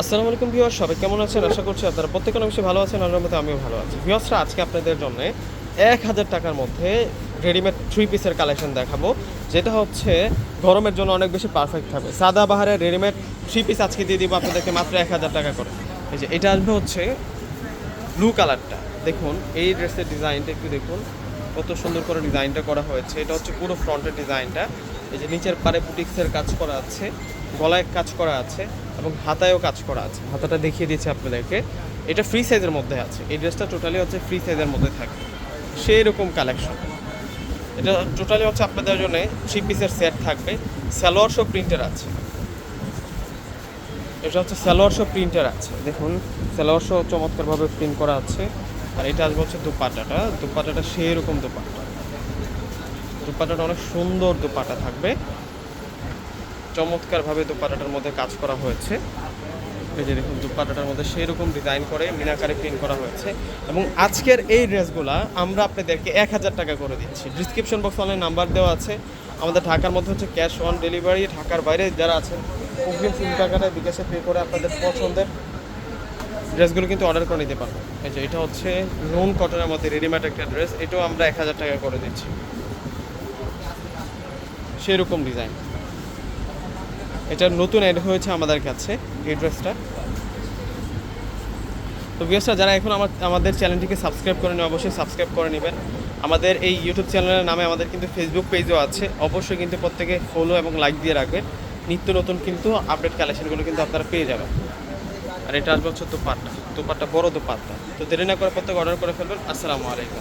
আসসালামু আলাইকুম ভিউয়ার সবাই কেমন আছেন? আশা করছি আপনারা প্রত্যেকের অবশ্যই ভালো আছেন, আল্লাহর মতো আমিও ভালো আছি। ভিউয়ার্সরা আজকে আপনাদের জন্য এক হাজার টাকার মধ্যে রেডিমেড থ্রি পিসের কালেকশন দেখাবো, যেটা হচ্ছে গরমের জন্য অনেক বেশি পারফেক্ট হবে সাদা বাহারের রেডিমেড থ্রি পিস আজকে দিয়ে দিব আপনাদেরকে মাত্র এক হাজার টাকা করে। এই যে, এটা আসবে হচ্ছে ব্লু কালারটা দেখুন, এই ড্রেসের ডিজাইনটা একটু দেখুন। কত সুন্দর করে ডিজাইনটা করা হয়েছে। এটা হচ্ছে পুরো ফ্রন্টের ডিজাইনটা এই যে, নিচের পারে বুটিক্সের কাজ করা আছে, গলায় কাজ করা আছে। এবং হাতায়ও কাজ করা আছে। হাতাটা দেখিয়ে দিয়েছি আপনাদেরকে। এটা ফ্রি সাইজের মধ্যে আছে। এই ড্রেসটা টোটালি হচ্ছে ফ্রি সাইজের মধ্যে থাকে সেই রকম কালেকশন এটা টোটালি হচ্ছে আপনাদের জন্য থ্রি পিসের সেট থাকবে। স্যালোয়ার শো প্রিন্টার আছে। এটা হচ্ছে স্যালোয়ার শো প্রিন্টার আছে। দেখুন স্যালোয়ার শো চমৎকারভাবে প্রিন্ট করা আছে। আর এটা আসবে হচ্ছে দুপাটাটা। দুপাটাটা সেই রকম দুপাটা। দুপাটাটা অনেক সুন্দর দুপাটা থাকবে। চমৎকারভাবে দুপাটাটার মধ্যে কাজ করা হয়েছে। এই যে দেখুন, দুপাটাটার মধ্যে সেই রকম ডিজাইন করে মিনাকারে প্রিন্ট করা হয়েছে। এবং আজকের এই ড্রেসগুলো আমরা আপনাদেরকে এক হাজার টাকা করে দিচ্ছি। ডিসক্রিপশন বক্স অনলাইন নাম্বার দেওয়া আছে। আমাদের ঢাকার মধ্যে হচ্ছে ক্যাশ অন ডেলিভারি ঢাকার বাইরে যারা আছেন, অগ্রিম তিন টাকাটা বিকাশে পে করে আপনাদের পছন্দের ড্রেসগুলো কিন্তু অর্ডার করে নিতে পারবেন। এই যে এটা হচ্ছে নুন কটনের মধ্যে রেডিমেড একটা ড্রেস এটাও আমরা এক হাজার টাকা করে দিচ্ছি। সেরকম ডিজাইন এটা নতুন অ্যাড হয়েছে আমাদের কাছে, এই ড্রেসটা তো ভিউয়ার্সরা যারা এখন আমার আমাদের চ্যানেলটিকে সাবস্ক্রাইব করেনি, অবশ্যই সাবস্ক্রাইব করে নেবেন। আমাদের এই ইউটিউব চ্যানেলের নামে আমাদের কিন্তু ফেসবুক পেজও আছে। অবশ্যই কিন্তু প্রত্যেকে ফলো এবং লাইক দিয়ে রাখবেন। নিত্য নতুন কিন্তু আপডেট কালেকশনগুলো কিন্তু আপনারা পেয়ে যাবেন। আর এটা আসবে হচ্ছে দুপাট্টা। দুপাট্টা বড় দুপাট্টা। তো দেরি না করে প্রত্যেকে অর্ডার করে ফেলবেন। আসসালামু আলাইকুম।